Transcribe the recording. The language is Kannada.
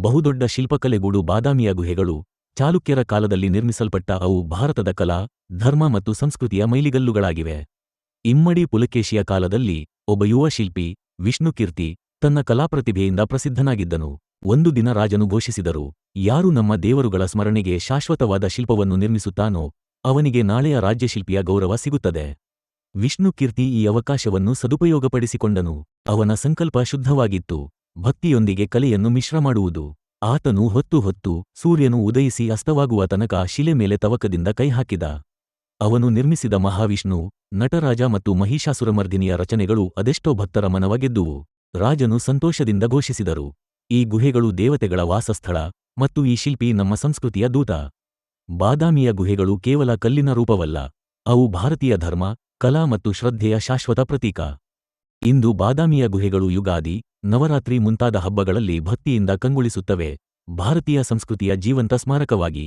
ಬಹುದೊಡ್ಡ ಶಿಲ್ಪಕಲೆಗೂಡು ಬಾದಾಮಿಯ ಗುಹೆಗಳು ಚಾಲುಕ್ಯರ ಕಾಲದಲ್ಲಿ ನಿರ್ಮಿಸಲ್ಪಟ್ಟ ಅವು ಭಾರತದ ಕಲಾ, ಧರ್ಮ ಮತ್ತು ಸಂಸ್ಕೃತಿಯ ಮೈಲಿಗಲ್ಲುಗಳಾಗಿವೆ. ಇಮ್ಮಡಿ ಪುಲಕೇಶಿಯ ಕಾಲದಲ್ಲಿ ಒಬ್ಬ ಯುವ ಶಿಲ್ಪಿ ವಿಷ್ಣುಕೀರ್ತಿ ತನ್ನ ಕಲಾಪ್ರತಿಭೆಯಿಂದ ಪ್ರಸಿದ್ಧನಾಗಿದ್ದನು. ಒಂದು ದಿನ ರಾಜನು ಘೋಷಿಸಿದರು, ಯಾರು ನಮ್ಮ ದೇವರುಗಳ ಸ್ಮರಣೆಗೆ ಶಾಶ್ವತವಾದ ಶಿಲ್ಪವನ್ನು ನಿರ್ಮಿಸುತ್ತಾನೋ, ಅವನಿಗೆ ನಾಳೆಯ ರಾಜ್ಯಶಿಲ್ಪಿಯ ಗೌರವ ಸಿಗುತ್ತದೆ. ವಿಷ್ಣುಕೀರ್ತಿ ಈ ಅವಕಾಶವನ್ನು ಸದುಪಯೋಗಪಡಿಸಿಕೊಂಡನು. ಅವನ ಸಂಕಲ್ಪ ಶುದ್ಧವಾಗಿತ್ತು. ಭಕ್ತಿಯೊಂದಿಗೆ ಕಲೆಯನ್ನು ಮಿಶ್ರ ಮಾಡುವುದು. ಆತನು ಹೊತ್ತು ಹೊತ್ತು ಸೂರ್ಯನು ಉದಯಿಸಿ ಅಸ್ತವಾಗುವ ತನಕ ಶಿಲೆ ಮೇಲೆ ತವಕದಿಂದ ಕೈಹಾಕಿದ ಅವನು ನಿರ್ಮಿಸಿದ ಮಹಾವಿಷ್ಣು, ನಟರಾಜ ಮತ್ತು ಮಹಿಷಾಸುರಮರ್ದಿನಿಯ ರಚನೆಗಳು ಅದೆಷ್ಟೋ ಭಕ್ತರ ಮನವ ಗೆದ್ದುವು ರಾಜನು ಸಂತೋಷದಿಂದ ಘೋಷಿಸಿದರು. ಈ ಗುಹೆಗಳು ದೇವತೆಗಳ ವಾಸಸ್ಥಳ ಮತ್ತು ಈ ಶಿಲ್ಪಿ ನಮ್ಮ ಸಂಸ್ಕೃತಿಯ ದೂತ. ಬಾದಾಮಿಯ ಗುಹೆಗಳು ಕೇವಲ ಕಲ್ಲಿನ ರೂಪವಲ್ಲ, ಅವು ಭಾರತೀಯ ಧರ್ಮ, ಕಲಾ ಮತ್ತು ಶ್ರದ್ಧೆಯ ಶಾಶ್ವತ ಪ್ರತೀಕ. ಇಂದು ಬಾದಾಮಿಯ ಗುಹೆಗಳು ಯುಗಾದಿ ನವರಾತ್ರಿ ಮುಂತಾದ ಹಬ್ಬಗಳಲ್ಲಿ ಭಕ್ತಿಯಿಂದ ಕಂಗೊಳಿಸುತ್ತವೆ. ಭಾರತೀಯ ಸಂಸ್ಕೃತಿಯ ಜೀವಂತ ಸ್ಮಾರಕವಾಗಿ.